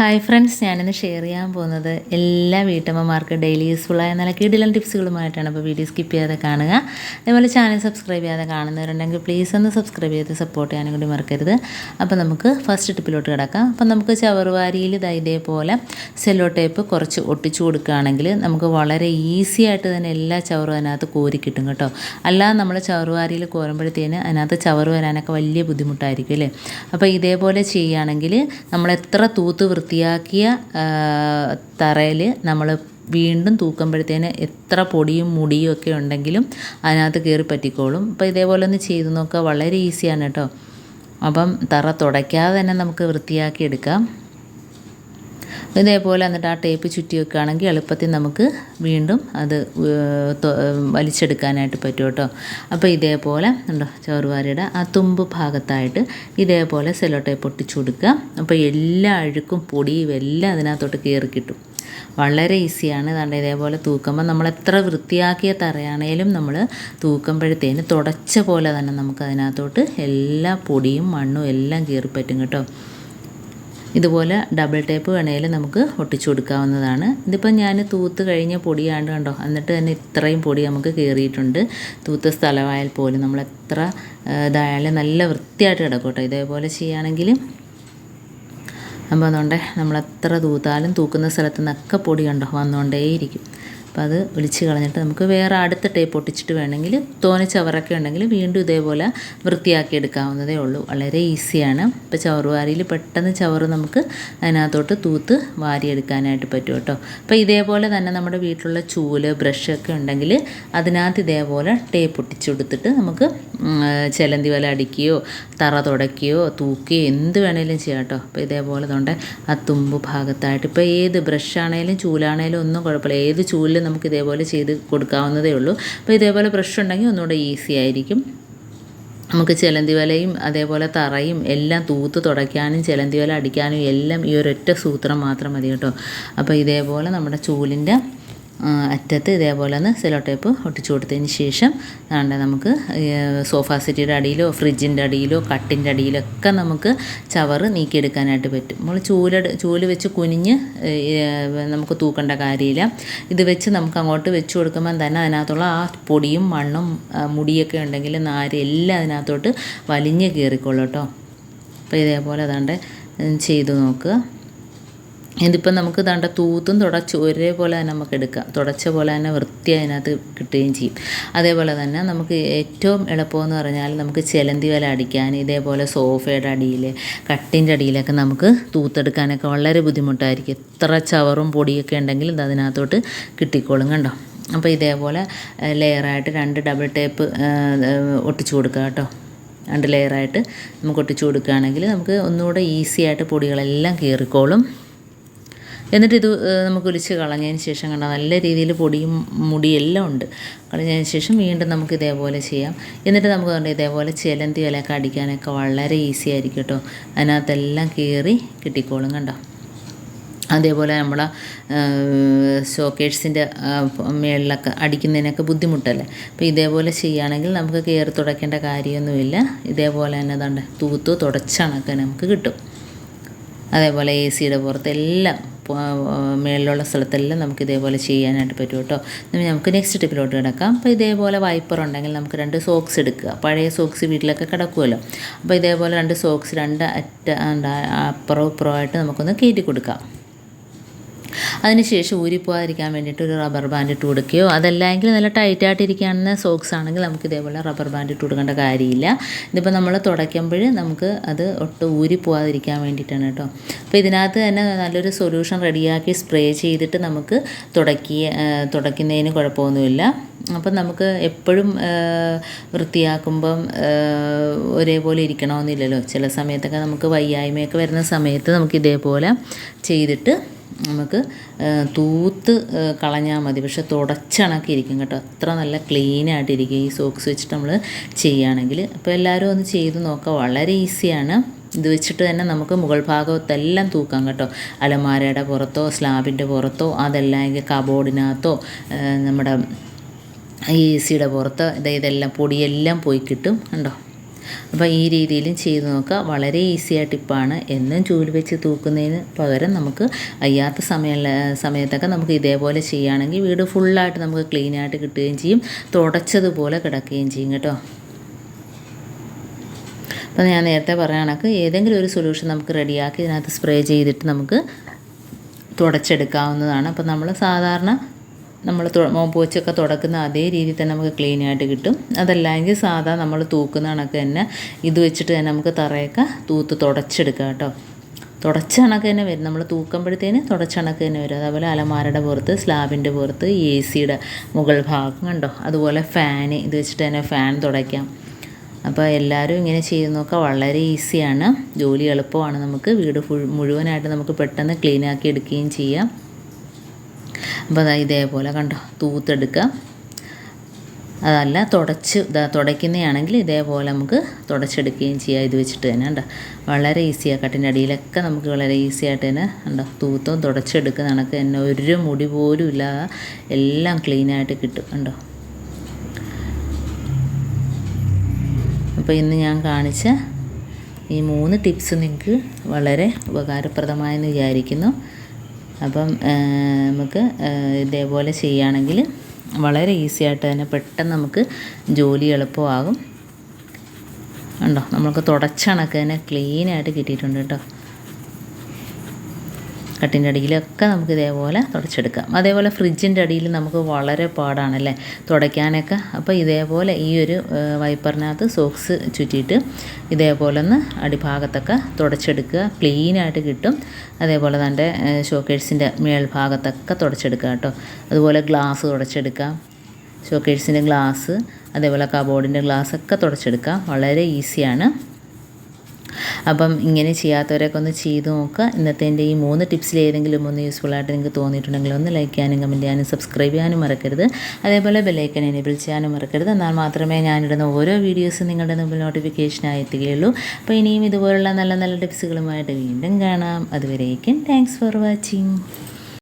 Hi friends ഞാനിന്ന് share ചെയ്യാൻ പോകുന്നത് എല്ലാ വീട്ടമ്മമാർക്ക് ഡെയിലി യൂസ്ഫുള്ളായ നല്ല കിടിലൻ ടിപ്സുകളുമായിട്ടാണ് അപ്പോൾ വീഡിയോ സ്കിപ്പ് ചെയ്യാതെ കാണുക. അതേപോലെ ചാനൽ സബ്സ്ക്രൈബ് ചെയ്യാതെ കാണുന്നവരുണ്ടെങ്കിൽ പ്ലീസ് ഒന്ന് സബ്സ്ക്രൈബ് ചെയ്ത് സപ്പോർട്ട് ചെയ്യാനും കൂടി മറക്കരുത്. അപ്പോൾ നമുക്ക് ഫസ്റ്റ് ടിപ്പിലോട്ട് കിടക്കാം. അപ്പോൾ നമുക്ക് ചവറുവാരിയിൽ ഇതാ ഇതേപോലെ സെല്ലോ ടേപ്പ് കുറച്ച് ഒട്ടിച്ചു കൊടുക്കുകയാണെങ്കിൽ നമുക്ക് വളരെ ഈസി ആയിട്ട് തന്നെ എല്ലാ ചവറും അതിനകത്ത് കോരി കിട്ടും കേട്ടോ. അല്ലാതെ നമ്മൾ ചവറുവാരിയിൽ കോരുമ്പോഴത്തേന് അതിനകത്ത് ചവറ് വരാനൊക്കെ വലിയ ബുദ്ധിമുട്ടായിരിക്കും അല്ലേ? അപ്പോൾ ഇതേപോലെ ചെയ്യുകയാണെങ്കിൽ നമ്മൾ എത്ര തൂത്ത് വൃത്തിയാക്കിയ തറയിൽ നമ്മൾ വീണ്ടും തൂക്കുമ്പോഴത്തേന് എത്ര പൊടിയും മുടിയും ഒക്കെ ഉണ്ടെങ്കിലും അതിനകത്ത് കയറി പറ്റിക്കോളും. അപ്പോൾ ഇതേപോലെ ഒന്ന് ചെയ്ത് നോക്കുക. വളരെ ഈസിയാണ് കേട്ടോ. അപ്പം തറ തുടയ്ക്കാതെ തന്നെ നമുക്ക് വൃത്തിയാക്കി എടുക്കാം. ഇതേപോലെ എന്നിട്ട് ആ ടേപ്പ് ചുറ്റി വെക്കുകയാണെങ്കിൽ എളുപ്പത്തിൽ നമുക്ക് വീണ്ടും അത് വലിച്ചെടുക്കാനായിട്ട് പറ്റും കേട്ടോ. അപ്പോൾ ഇതേപോലെ ഉണ്ടോ ചോറുവാരിയുടെ ആ തുമ്പ് ഭാഗത്തായിട്ട് ഇതേപോലെ സെല്ലോ ടേപ്പ് ഒട്ടിച്ചു കൊടുക്കുക. അപ്പോൾ എല്ലാ അഴുക്കും പൊടിയും എല്ലാം അതിനകത്തോട്ട് കയറി കിട്ടും. വളരെ ഈസിയാണ്. അതുകൊണ്ട് ഇതേപോലെ തൂക്കുമ്പോൾ നമ്മൾ എത്ര വൃത്തിയാക്കിയ തറയാണേലും നമ്മൾ തൂക്കുമ്പോഴത്തേന് തുടച്ച പോലെ തന്നെ നമുക്ക് അതിനകത്തോട്ട് എല്ലാ പൊടിയും മണ്ണും എല്ലാം കയറിപ്പറ്റും കേട്ടോ. ഇതുപോലെ ഡബിൾ ടേപ്പ് വേണേൽ നമുക്ക് ഒട്ടിച്ചു കൊടുക്കാവുന്നതാണ്. ഇതിപ്പോൾ ഞാൻ തൂത്ത് കഴിഞ്ഞ പൊടിയാണ്ട് കണ്ടോ? എന്നിട്ട് തന്നെ ഇത്രയും പൊടി നമുക്ക് കയറിയിട്ടുണ്ട് തൂത്ത സ്ഥലമായാൽ പോലും നമ്മൾ എത്ര ഇതായാലും നല്ല വൃത്തിയായിട്ട് കിടക്കും ഇതേപോലെ ചെയ്യുകയാണെങ്കിൽ അപ്പോൾ അതുകൊണ്ട് നമ്മൾ എത്ര തൂത്താലും തൂക്കുന്ന സ്ഥലത്ത് നിന്നൊക്കെ പൊടി കണ്ടോ? വന്നുകൊണ്ടേയിരിക്കും അപ്പോൾ അത് ഒലിച്ച് കളഞ്ഞിട്ട് നമുക്ക് വേറെ അടുത്ത ടേപ്പ് ഒട്ടിച്ചിട്ട് വേണമെങ്കിൽ തോനെ ചവറൊക്കെ ഉണ്ടെങ്കിൽ വീണ്ടും ഇതേപോലെ വൃത്തിയാക്കി എടുക്കാവുന്നതേ ഉള്ളൂ. വളരെ ഈസിയാണ്. ഇപ്പോൾ ചവറുവാരിയിൽ പെട്ടെന്ന് ചവറ് നമുക്ക് അതിനകത്തോട്ട് തൂത്ത് വാരിയെടുക്കാനായിട്ട് പറ്റും കേട്ടോ. അപ്പോൾ ഇതേപോലെ തന്നെ നമ്മുടെ വീട്ടിലുള്ള ചൂൽ ബ്രഷ് ഒക്കെ ഉണ്ടെങ്കിൽ അതിനകത്ത് ഇതേപോലെ ടേപ്പ് ഒട്ടിച്ചു കൊടുത്തിട്ട് നമുക്ക് ചെലന്തി വല അടിക്കുകയോ തറ തുടയ്ക്കുകയോ തൂക്കുകയോ എന്ത് വേണേലും ചെയ്യാം കേട്ടോ. അപ്പോൾ ഇതേപോലെ തൊണ്ട് ആ തുമ്പ് ഭാഗത്തായിട്ട് ഇപ്പോൾ ഏത് ബ്രഷാണേലും ചൂലാണേലും ഒന്നും കുഴപ്പമില്ല. ഏത് ചൂലിൽ നമുക്ക് ഇതേപോലെ ചെയ്ത് കൊടുക്കാവുന്നതേ ഉള്ളൂ. അപ്പോൾ ഇതേപോലെ ബ്രഷ് ഉണ്ടെങ്കിൽ ഒന്നുകൂടെ ഈസി ആയിരിക്കും. നമുക്ക് ചിലന്തി വലയും അതേപോലെ തറയും എല്ലാം തൂത്ത് തുടയ്ക്കാനും ചിലന്തി വല അടിക്കാനും എല്ലാം ഈ ഒരൊറ്റ സൂത്രം മാത്രം മതി കേട്ടോ. അപ്പോൾ ഇതേപോലെ നമ്മുടെ ചൂലിന്റെ അറ്റത്ത് ഇതേപോലെ ഒന്ന് സെലോ ടേപ്പ് ഒട്ടിച്ചു കൊടുത്തതിന് ശേഷം അതുകൊണ്ട് നമുക്ക് സോഫ സെറ്റിയുടെ അടിയിലോ ഫ്രിഡ്ജിന്റെ അടിയിലോ കട്ടിന്റെ അടിയിലൊക്കെ നമുക്ക് ചവറ് നീക്കിയെടുക്കാനായിട്ട് പറ്റും. നമ്മൾ ചൂല ചൂൽ വെച്ച് കുനിഞ്ഞ് നമുക്ക് തൂക്കേണ്ട കാര്യമില്ല. ഇത് വെച്ച് നമുക്ക് അങ്ങോട്ട് വെച്ച് കൊടുക്കുമ്പം തന്നെ അതിനകത്തുള്ള ആ പൊടിയും മണ്ണും മുടിയൊക്കെ ഉണ്ടെങ്കിൽ നാര് എല്ലാം അതിനകത്തോട്ട് വലിഞ്ഞ് കയറിക്കൊള്ളൂ കേട്ടോ. അപ്പോൾ ഇതേപോലെ അതാണ്ട് ചെയ്തു നോക്കുക. ഇതിപ്പം നമുക്ക് തണ്ട തൂത്തും തുടച്ച് ഒരേപോലെ തന്നെ നമുക്ക് എടുക്കാം. തുടച്ച പോലെ തന്നെ വൃത്തി അതിനകത്ത് കിട്ടുകയും ചെയ്യും. അതേപോലെ തന്നെ നമുക്ക് ഏറ്റവും എളുപ്പമെന്ന് പറഞ്ഞാൽ നമുക്ക് ചിലന്തി വല അടിക്കാൻ ഇതേപോലെ സോഫയുടെ അടിയിൽ കട്ടിന്റെ അടിയിലൊക്കെ നമുക്ക് തൂത്തെടുക്കാനൊക്കെ വളരെ ബുദ്ധിമുട്ടായിരിക്കും. എത്ര ചവറും പൊടിയൊക്കെ ഉണ്ടെങ്കിലും ഇത് അതിനകത്തോട്ട് കിട്ടിക്കോളും കണ്ടോ? അപ്പോൾ ഇതേപോലെ ലെയറായിട്ട് രണ്ട് ഡബിൾ ടേപ്പ് ഒട്ടിച്ചു കൊടുക്കുക കേട്ടോ. രണ്ട് ലെയറായിട്ട് നമുക്ക് ഒട്ടിച്ചു കൊടുക്കുകയാണെങ്കിൽ നമുക്ക് ഒന്നുകൂടെ ഈസി ആയിട്ട് പൊടികളെല്ലാം കയറിക്കോളും എന്നിട്ട് ഇത് നമുക്ക് ഒലിച്ച് കളഞ്ഞതിന് ശേഷം കണ്ട നല്ല രീതിയിൽ പൊടിയും മുടിയെല്ലാം ഉണ്ട്. കളഞ്ഞതിന് ശേഷം വീണ്ടും നമുക്ക് ഇതേപോലെ ചെയ്യാം. എന്നിട്ട് നമുക്ക് കണ്ട ഇതേപോലെ ചിലന്തി ഇലയൊക്കെ അടിക്കാനൊക്കെ വളരെ ഈസി ആയിരിക്കും കേട്ടോ. അതിനകത്തെല്ലാം കീറി കിട്ടിക്കോളും കണ്ടോ. അതേപോലെ നമ്മളെ ഷോക്കേഴ്സിന്റെ മേളിലൊക്കെ അടിക്കുന്നതിനൊക്കെ ബുദ്ധിമുട്ടല്ലേ. അപ്പോൾ ഇതേപോലെ ചെയ്യുകയാണെങ്കിൽ നമുക്ക് കയറി തുടയ്ക്കേണ്ട കാര്യമൊന്നുമില്ല. ഇതേപോലെ തന്നെ തണ്ട് തൂത്ത് തുടച്ചണക്കെ നമുക്ക് കിട്ടും. അതേപോലെ എ സിയുടെ പുറത്തെല്ലാം മേളിലുള്ള സ്ഥലത്തെല്ലാം നമുക്ക് ഇതേപോലെ ചെയ്യാനായിട്ട് പറ്റും കേട്ടോ. നമുക്ക് നെക്സ്റ്റ് ടിപ്പിലോട്ട് കിടക്കാം. അപ്പോൾ ഇതേപോലെ വൈപ്പർ ഉണ്ടെങ്കിൽ നമുക്ക് രണ്ട് സോക്സ് എടുക്കുക. പഴയ സോക്സ് വീട്ടിലൊക്കെ കിടക്കുമല്ലോ. അപ്പോൾ ഇതേപോലെ രണ്ട് സോക്സ് രണ്ട് അറ്റ അപ്പുറവും ഇപ്പുറമായിട്ട് നമുക്കൊന്ന് കയറ്റി കൊടുക്കാം. അതിനുശേഷം ഊരിപ്പോകാതിരിക്കാൻ വേണ്ടിയിട്ട് ഒരു റബ്ബർ ബാൻഡ് ഇട്ട് കൊടുക്കുകയോ അതല്ലെങ്കിൽ നല്ല ടൈറ്റായിട്ടിരിക്കുന്ന സോക്സ് ആണെങ്കിൽ നമുക്ക് ഇതേപോലെ റബ്ബർ ബാൻഡ് ഇട്ട് കൊടുക്കേണ്ട കാര്യമില്ല. ഇതിപ്പോൾ നമ്മൾ തുടയ്ക്കുമ്പോൾ നമുക്ക് അത് ഒട്ട് ഊരിപ്പോകാതിരിക്കാൻ വേണ്ടിയിട്ടാണ് കേട്ടോ. അപ്പോൾ ഇതിനകത്ത് തന്നെ നല്ലൊരു സൊല്യൂഷൻ റെഡിയാക്കി സ്പ്രേ ചെയ്തിട്ട് നമുക്ക് തുടക്കിയ തുടയ്ക്കുന്നതിന് കുഴപ്പമൊന്നുമില്ല. അപ്പം നമുക്ക് എപ്പോഴും വൃത്തിയാക്കുമ്പം ഒരേപോലെ ഇരിക്കണമെന്നില്ലല്ലോ. ചില സമയത്തൊക്കെ നമുക്ക് വയ്യായ്മയൊക്കെ വരുന്ന സമയത്ത് നമുക്ക് ഇതേപോലെ ചെയ്തിട്ട് നമുക്ക് തൂത്ത് കളഞ്ഞാൽ മതി. പക്ഷെ തുടച്ചണക്കിരിക്കും കേട്ടോ. അത്ര നല്ല ക്ലീനായിട്ടിരിക്കും. ഈ സോക്സ് വെച്ചിട്ട് നമ്മൾ ചെയ്യുകയാണെങ്കിൽ. അപ്പോൾ എല്ലാവരും ഒന്ന് ചെയ്ത് നോക്കുക. വളരെ ഈസിയാണ്. ഇത് വെച്ചിട്ട് തന്നെ നമുക്ക് മുകൾ ഭാഗത്തെല്ലാം തൂക്കാം കേട്ടോ. അലമാരയുടെ പുറത്തോ സ്ലാബിന്റെ പുറത്തോ അതല്ലെങ്കിൽ കബോർഡിനകത്തോ നമ്മുടെ ഈ സിയുടെ പുറത്തോ ഇതെല്ലാം പൊടിയെല്ലാം പോയി കിട്ടും. കണ്ടോ? അപ്പോൾ ഈ രീതിയിലും ചെയ്ത് നോക്കുക. വളരെ ഈസി ആയ ടിപ്പാണ് എന്നും ചൂൽ വെച്ച് തൂക്കുന്നതിന് പകരം നമുക്ക് അയ്യാത്ത സമയ സമയത്തൊക്കെ നമുക്ക് ഇതേപോലെ ചെയ്യുകയാണെങ്കിൽ വീട് ഫുള്ളായിട്ട് നമുക്ക് ക്ലീൻ ആയിട്ട് കിട്ടുകയും ചെയ്യും. തുടച്ചതുപോലെ കിടക്കുകയും ചെയ്യും കേട്ടോ. അപ്പോൾ ഞാൻ നേരത്തെ കണക്ക് ഏതെങ്കിലും ഒരു സൊല്യൂഷൻ നമുക്ക് റെഡിയാക്കി ഇതിനകത്ത് സ്പ്രേ ചെയ്തിട്ട് നമുക്ക് തുടച്ചെടുക്കാവുന്നതാണ്. അപ്പോൾ നമ്മൾ സാധാരണ നമ്മൾ മോപ്പ് വെച്ചൊക്കെ തുടക്കുന്ന അതേ രീതിയിൽ തന്നെ നമുക്ക് ക്ലീൻ ആയിട്ട് കിട്ടും. അതല്ലെങ്കിൽ സാധാ നമ്മൾ തൂക്കുന്ന കണക്ക് തന്നെ ഇത് വെച്ചിട്ട് തന്നെ നമുക്ക് തറയൊക്കെ തൂത്ത് തുടച്ചെടുക്കാം കേട്ടോ. തുടച്ച കണക്ക് തന്നെ വരും. നമ്മൾ തൂക്കുമ്പോഴത്തേന് തുടച്ച കണക്ക് തന്നെ വരും. അതേപോലെ അലമാരയുടെ പുറത്ത് സ്ലാബിന്റെ പുറത്ത് എ സിയുടെ മുകൾ ഭാഗം കണ്ടോ? അതുപോലെ ഫാന് ഇത് വെച്ചിട്ട് തന്നെ ഫാൻ തുടയ്ക്കാം. അപ്പോൾ എല്ലാവരും ഇങ്ങനെ ചെയ്ത് നോക്കുക. വളരെ ഈസിയാണ് ജോലി എളുപ്പമാണ് നമുക്ക്. വീട് ഫുൾ മുഴുവനായിട്ട് നമുക്ക് പെട്ടെന്ന് ക്ലീനാക്കി എടുക്കുകയും ചെയ്യാം. അപ്പോൾ അതാ ഇതേപോലെ കണ്ടോ? തൂത്തെടുക്കുക. അതല്ല തുടച്ച് ഇതാ തുടയ്ക്കുന്നതാണെങ്കിൽ ഇതേപോലെ നമുക്ക് തുടച്ചെടുക്കുകയും ചെയ്യാം. ഇത് വെച്ചിട്ട് തന്നെ കണ്ടോ? വളരെ ഈസിയാണ് കട്ടിന്റെ അടിയിലൊക്കെ നമുക്ക് വളരെ ഈസി ആയിട്ട് തന്നെ ഉണ്ടോ തൂത്തും തുടച്ചെടുക്കുന്ന കണക്ക് തന്നെ ഒരു മുടി പോലും ഇല്ലാതെ എല്ലാം ക്ലീനായിട്ട് കിട്ടും കണ്ടോ? അപ്പോൾ ഇന്ന് ഞാൻ കാണിച്ച ഈ മൂന്ന് ടിപ്സ് നിങ്ങൾക്ക് വളരെ ഉപകാരപ്രദമായെന്ന് വിചാരിക്കുന്നു. അപ്പം നമുക്ക് ഇതേപോലെ ചെയ്യുകയാണെങ്കിൽ വളരെ ഈസി ആയിട്ട് തന്നെ പെട്ടെന്ന് നമുക്ക് ജോലി എളുപ്പമാകും. ഉണ്ടോ നമ്മൾക്ക് തുടച്ചണക്ക് തന്നെ ക്ലീനായിട്ട് കിട്ടിയിട്ടുണ്ട് കേട്ടോ. കട്ടിന്റെ അടിയിലൊക്കെ നമുക്ക് ഇതേപോലെ തുടച്ചെടുക്കാം. അതേപോലെ ഫ്രിഡ്ജിന്റെ അടിയിൽ നമുക്ക് വളരെ പാടാണല്ലേ തുടയ്ക്കാനൊക്കെ. അപ്പോൾ ഇതേപോലെ ഈ ഒരു വൈപ്പറിനകത്ത് സോക്സ് ചുറ്റിയിട്ട് ഇതേപോലെ ഒന്ന് അടിഭാഗത്തൊക്കെ തുടച്ചെടുക്കുക. ക്ലീനായിട്ട് കിട്ടും. അതേപോലെ തന്റെ ഷോക്കേഴ്സിന്റെ മേൽഭാഗത്തൊക്കെ തുടച്ചെടുക്കുക കേട്ടോ. അതുപോലെ ഗ്ലാസ് തുടച്ചെടുക്കാം ഷോക്കേഴ്സിന്റെ ഗ്ലാസ് അതേപോലെ കബോർഡിന്റെ ഗ്ലാസ്സൊക്കെ തുടച്ചെടുക്കാം വളരെ ഈസിയാണ്. അപ്പം ഇങ്ങനെ ചെയ്യാത്തവരൊക്കെ ഒന്ന് ചെയ്ത് നോക്കുക. ഇന്നത്തെ എന്റെ ഈ മൂന്ന് ടിപ്സിൽ ഏതെങ്കിലും ഒന്ന് യൂസ്ഫുൾ ആയിട്ട് നിങ്ങൾക്ക് തോന്നിയിട്ടുണ്ടെങ്കിൽ ഒന്ന് ലൈക്ക് ചെയ്യാനും കമന്റ് ചെയ്യാനും സബ്സ്ക്രൈബ് ചെയ്യാനും മറക്കരുത്. അതേപോലെ ബെല്ലൈക്കൻ എനേബിൾ ചെയ്യാനും മറക്കരുത്. എന്നാൽ മാത്രമേ ഞാനിടുന്ന ഓരോ വീഡിയോസും നിങ്ങളുടെ മുമ്പിൽ നോട്ടിഫിക്കേഷനായി എത്തുകയുള്ളൂ. അപ്പോൾ ഇനിയും ഇതുപോലുള്ള നല്ല നല്ല ടിപ്സുകളുമായിട്ട് വീണ്ടും കാണാം. അതുവരേക്കും താങ്ക്സ് ഫോർ വാച്ചിങ്